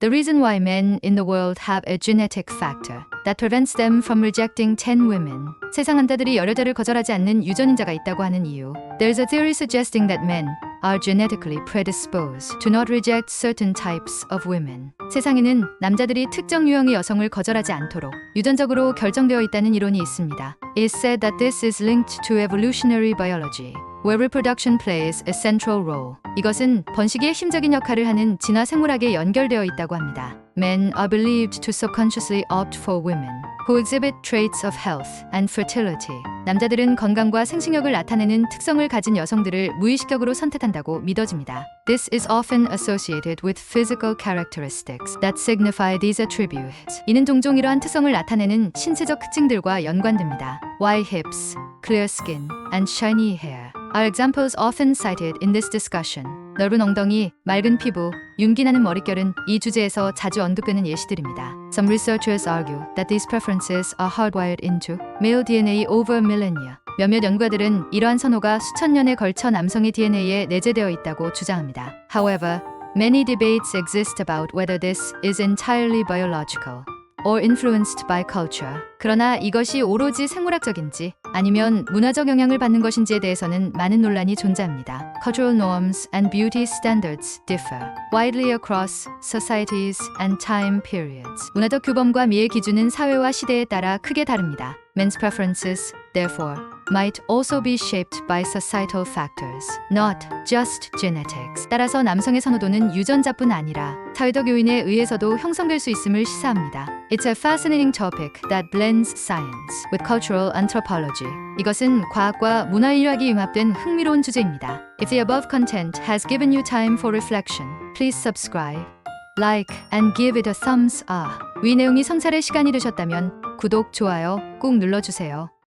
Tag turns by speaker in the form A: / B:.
A: The reason why men in the world have a genetic factor that prevents them from rejecting 10 women. 세상 남자들이 여러 여자를 거절하지 않는 유전인자가 있다고 하는 이유. There's a theory suggesting that men are genetically predisposed to not reject certain types of women. 세상에는 남자들이 특정 유형의 여성을 거절하지 않도록 유전적으로 결정되어 있다는 이론이 있습니다. It's said that this is linked to evolutionary biology. where reproduction plays a central role. 이것은 번식의 힘적인 역할을 하는 진화 생물학에 연결되어 있다고 합니다. Men are believed to subconsciously opt for women who exhibit traits of health and fertility. 남자들은 건강과 생식력을 나타내는 특성을 가진 여성들을 무의식적으로 선택한다고 믿어집니다. This is often associated with physical characteristics that signify these attributes. 이는 종종 이러한 특성을 나타내는 신체적 특징들과 연관됩니다. Wide hips, clear skin, and shiny hair are examples often cited in this discussion. 넓은 엉덩이, 맑은 피부, 윤기나는 머릿결은 이 주제에서 자주 언급되는 예시들입니다. Some researchers argue that these preferences are hardwired into male DNA over millennia. 몇몇 연구가들은 이러한 선호가 수천 년에 걸쳐 남성의 DNA에 내재되어 있다고 주장합니다. However, many debates exist about whether this is entirely biological or influenced by culture. 그러나 이것이 오로지 생물학적인지 아니면 문화적 영향을 받는 것인지에 대해서는 많은 논란이 존재합니다. Cultural norms and beauty standards differ widely across societies and time periods. 문화적 규범과 미의 기준은 사회와 시대에 따라 크게 다릅니다. Men's preferences, therefore, might also be shaped by societal factors, not just genetics. 따라서 남성의 선호도는 유전자뿐 아니라 요인에 의해서도 형성될 수 있음을 시사합니다. It's a fascinating topic that blends science with cultural anthropology. 이것은 과학과 문화인류학이 융합된 흥미로운 주제입니다. If the above content has given you time for reflection, please subscribe, like, and give it a thumbs up. 위 내용이 성찰의 시간이 되셨다면 구독, 좋아요 꼭 눌러주세요.